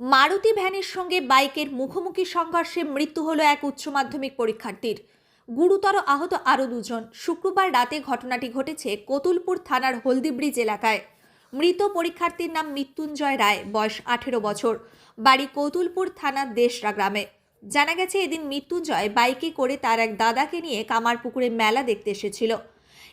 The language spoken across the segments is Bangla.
মারুতি ভ্যানের সঙ্গে বাইকের মুখোমুখি সংঘর্ষে মৃত্যু হলো এক উচ্চ মাধ্যমিক পরীক্ষার্থীর। গুরুতর আহত আরও দুজন। শুক্রবার রাতে ঘটনাটি ঘটেছে কতুলপুর থানার হলদি ব্রিজ এলাকায়। মৃত পরীক্ষার্থীর নাম মৃত্যুঞ্জয় রায়, বয়স আঠেরো বছর। বাড়ি কতুলপুর থানার দেশরা গ্রামে। জানা গেছে, এদিন মৃত্যুঞ্জয় বাইকে করে তার এক দাদাকে নিয়ে কামারপুকুরে মেলা দেখতে এসেছিল।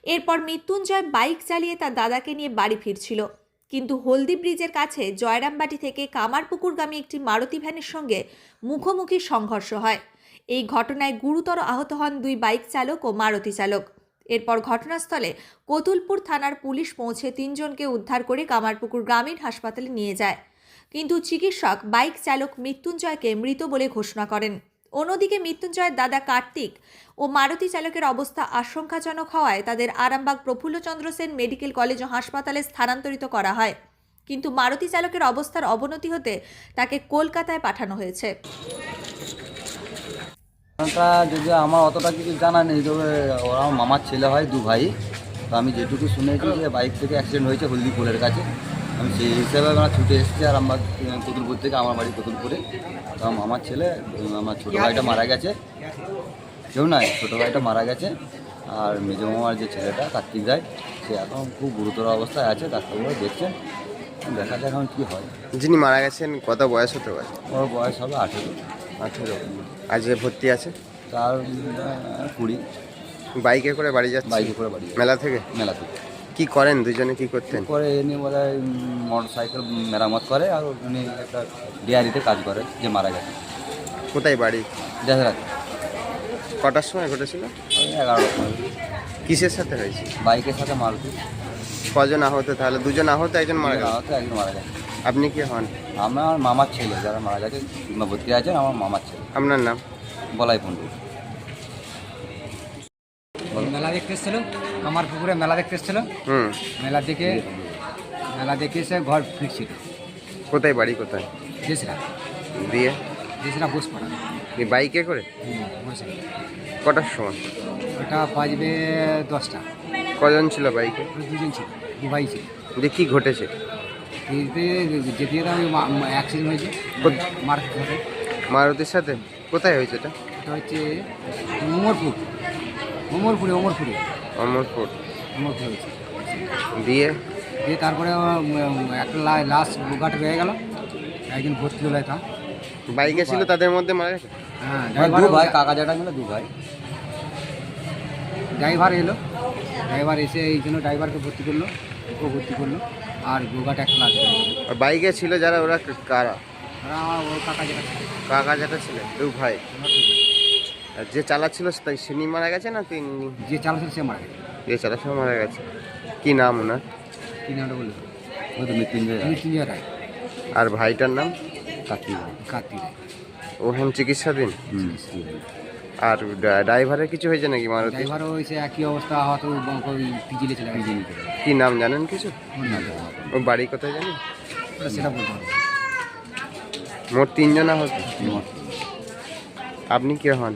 এরপর মৃত্যুঞ্জয় বাইক চালিয়ে তার দাদাকে নিয়ে বাড়ি ফিরছিল। কিন্তু হলদি ব্রিজের কাছে জয়রামবাটি থেকে কামারপুকুরগামী একটি মারুতি ভ্যানের সঙ্গে মুখোমুখি সংঘর্ষ হয়। এই ঘটনায় গুরুতর আহত হন দুই বাইক চালক ও মারুতি চালক। এরপর ঘটনাস্থলে কতুলপুর থানার পুলিশ পৌঁছে তিনজনকে উদ্ধার করে কামারপুকুর গ্রামীণ হাসপাতালে নিয়ে যায়। কিন্তু চিকিৎসক, বাইক চালক মৃত্যুঞ্জয়কে মৃত বলে ঘোষণা করেন। অন্যদিকে মৃত্যুঞ্জয়ের দাদা কার্তিক ও মারুতি চালকের অবস্থা আশঙ্কাজনক হওয়ায় তাদের আরামবাগ প্রফুল্লচন্দ্র সেন মেডিকেল কলেজ ও হাসপাতালে স্থানান্তরিত করা হয়। কিন্তু মারুতি চালকের অবস্থার অবনতি হতে তাকে কলকাতায় পাঠানো হয়েছে। যদি আমার অতটা কিছু জানা নেই, তবে ওরা মামার ছেলে হয় দু ভাই তো আমি যেটুকু শুনেছি যে বাইক থেকে অ্যাক্সিডেন্ট হয়েছে হলদি পুলের কাছে। আমি সেই হিসাবে আমরা ছুটে এসেছি আর আমার কতুলপুর থেকে আমার বাড়ি কতুলপুরে তো আমার ছেলে আমার ছোটো ভাইটা মারা গেছে। কেউ নাই ছোটো ভাইটা মারা গেছে। আর মেজো মামার যে ছেলেটা কার্তিক রায় সে এখন খুব গুরুতর অবস্থায় আছে ডাক্তারবাবু দেখছেন। দেখা যাক এখন কী হয়। যিনি মারা গেছেন কত বয়স হতে পারে? ওর বয়স হবে আঠেরো। আঠেরো। আজ ভর্তি আছে? তার কুড়ি। বাইকে করে বাড়ি যাচ্ছে? বাইকে করে বাড়ি মেলা থেকে? মেলা থেকে। কি করেন? দুজনে কি করতেন? করে এ নিয়ে বোধ হয় মোটর সাইকেল মেরামত করে আর উনি একটা ডিয়ারিতে কাজ করে যে মারা গেছে। কোথায় বাড়ি? দেখা কটার সময় ঘটেছিল? ওই এগারোটার সময়। কিসের সাথে হয়েছে? বাইকের সাথে মারুতি কজন আহত? তাহলে দুজন আহত একজন মারা গেল তো একজন মারা গেছে। আপনি কি হন? আমার মামার ছেলে যারা মারা গেছে ভর্তি আছেন আমার মামার ছেলে। আপনার নাম? বলাই পণ্ডিত। মেলা দেখতে এসেছিল আমার পুকুরে মেলা দেখতে এসেছিল হুম। মেলা দেখে মেলা দেখে এসে ঘর ফিরছিল। কোথায় বাড়ি কোথায়? দেশরা। দিয়ে? দেশরা বস পড়া এই বাইকে করে? কটার সময়? ওটা বাজবে দশটা। কজন ছিল বাইকে? দুজন ছিল দু ভাই ছিল। যে কি ঘটেছে? যেতে যেতে যেতে আমি অ্যাক্সিডেন্ট হয়েছে। মার্কেট ঘরে মারুতির সাথে? কোথায় হয়েছে এটা? ওটা হচ্ছে ওমরপুর ওমরপুরে ওমরপুরে? অমরপুর। ওমরপুরে হয়েছে। দিয়ে? দিয়ে তারপরে একটা লা- লাশ বুগাট রয়ে গেল। একদিন ভর্তি হলো তা বাইকে ছিল তাদের মধ্যে মারা গেছে? হ্যাঁ দু ড্রাইভার ভাই কাকা যেটা মিলে দু ভাই। ড্রাইভার এলো। ড্রাইভার এসে এই জন্য ড্রাইভারকে ভর্তি করল ওকে ভর্তি করল আর গোগাটা একটা লাগবে আর বাইকে ছিল যারা ওরা কারা? ও কাকা যেটা কাকা যেটা ছিল দু ভাই। যে চালাচ্ছিল তাই সিনি মারা গেছে না তিনি যে চালাচ্ছিল সে মারা গেছে। যে চালাচ্ছিল মারা গেছে। কি নাম ওনার? কি নামটা বলল ওই তো মৃত্যুঞ্জয় রায়, মৃত্যুঞ্জয় রায়। আর ভাইটার নাম? কার্তিক রায়। ও ওখানে চিকিৎসাধীন? আর ড্রাইভারের কিছু হয়েছে নাকি মারুতি? ড্রাইভারও হয়েছে একই অবস্থা হয়তো পিজিলে চলে গেছে। কি নাম জানেন কিছু? ওর ও বাড়ি কোথায় জানেন? সেটা বলতে হবে। মোট তিনজন আহত আপনি কে হন?